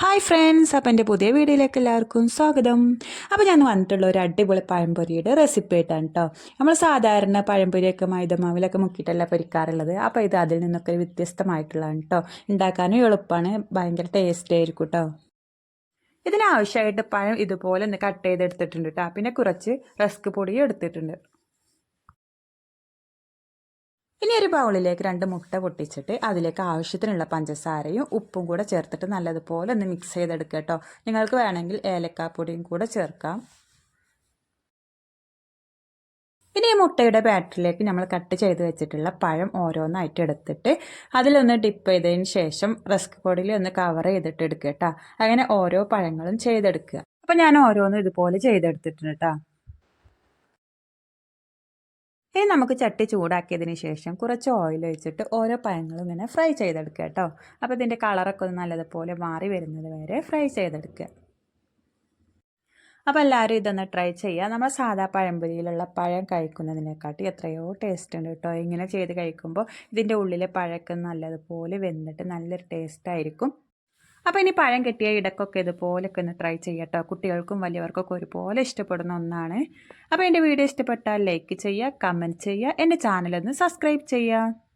Hi friends അപ്പം എന്റെ പുതിയ വീഡിയോയിലേക്ക് എല്ലാവർക്കും സ്വാഗതം. അപ്പോൾ ഞാൻ വന്നിട്ടുള്ള ഒരു അടിപൊളി പഴംപൊരിയുടെ റെസിപ്പി ആയിട്ടാണ് കേട്ടോ നമ്മൾ സാധാരണ പഴംപൊരിയൊക്കെ മൈദമാവിലൊക്കെ മുക്കിയിട്ടല്ല പൊരിക്കാറുള്ളത്. അപ്പോൾ ഇത് അതിൽ നിന്നൊക്കെ വ്യത്യസ്തമായിട്ടുള്ളതാണ് കേട്ടോ ഉണ്ടാക്കാനും എളുപ്പമാണ് ഭയങ്കര ടേസ്റ്റ് ആയിരിക്കും കേട്ടോ ഇതിനാവശ്യമായിട്ട് പഴം ഇതുപോലെ ഒന്ന് കട്ട് ചെയ്തെടുത്തിട്ടുണ്ട് കേട്ടോ പിന്നെ കുറച്ച് റസ്ക് പൊടിയും എടുത്തിട്ടുണ്ട്. ഇനി ഒരു ബൗളിലേക്ക് രണ്ട് മുട്ട പൊട്ടിച്ചിട്ട് അതിലേക്ക് ആവശ്യത്തിനുള്ള പഞ്ചസാരയും ഉപ്പും കൂടെ ചേർത്തിട്ട് നല്ലതുപോലെ ഒന്ന് മിക്സ് ചെയ്തെടുക്കുക കേട്ടോ. നിങ്ങൾക്ക് വേണമെങ്കിൽ ഏലക്കാപ്പൊടിയും കൂടെ ചേർക്കാം. ഇനി ഈ മുട്ടയുടെ ബാറ്ററിലേക്ക് നമ്മൾ കട്ട് ചെയ്ത് വെച്ചിട്ടുള്ള പഴം ഓരോന്നായിട്ട് എടുത്തിട്ട് അതിലൊന്ന് ഡിപ്പ് ചെയ്തതിന് ശേഷം റസ്ക് പൊടിയിൽ ഒന്ന് കവർ ചെയ്തിട്ട് എടുക്കുക കേട്ടോ. അങ്ങനെ ഓരോ പഴങ്ങളും ചെയ്തെടുക്കുക. അപ്പം ഞാൻ ഓരോന്നും ഇതുപോലെ ചെയ്തെടുത്തിട്ടുണ്ട് കേട്ടോ. ഇനി നമുക്ക് ചട്ടി ചൂടാക്കിയതിന് ശേഷം കുറച്ച് ഓയിൽ ഒഴിച്ചിട്ട് ഓരോ പഴങ്ങളും ഇങ്ങനെ ഫ്രൈ ചെയ്തെടുക്കുക കേട്ടോ. അപ്പോൾ ഇതിന്റെ കളറൊക്കെ ഒന്ന് നല്ലതുപോലെ മാറി വരുന്നത് വരെ ഫ്രൈ ചെയ്തെടുക്കുക. അപ്പോൾ എല്ലാവരും ഇതൊന്ന് ട്രൈ ചെയ്യുക. നമ്മൾ സാധാ പഴംപൊരിയിലുള്ള പഴം കഴിക്കുന്നതിനെക്കാട്ടി എത്രയോ ടേസ്റ്റ് ഉണ്ട് കേട്ടോ. ഇങ്ങനെ ചെയ്ത് കഴിക്കുമ്പോൾ ഇതിന്റെ ഉള്ളിലെ പഴക്കം നല്ലതുപോലെ വെന്നിട്ട് നല്ലൊരു ടേസ്റ്റ് ആയിരിക്കും. അപ്പോൾ ഇനി പഴം കെട്ടിയ ഇടക്കൊക്കെ ഇതുപോലൊക്കെ ഒന്ന് ട്രൈ ചെയ്യട്ടോ. കുട്ടികൾക്കും വലിയവർക്കൊക്കെ ഒരുപോലെ ഇഷ്ടപ്പെടുന്ന ഒന്നാണ്. അപ്പോൾ എന്റെ വീഡിയോ ഇഷ്ടപ്പെട്ടാൽ ലൈക്ക് ചെയ്യുക കമന്റ് ചെയ്യുക എന്റെ ചാനലൊന്ന് സബ്സ്ക്രൈബ് ചെയ്യുക.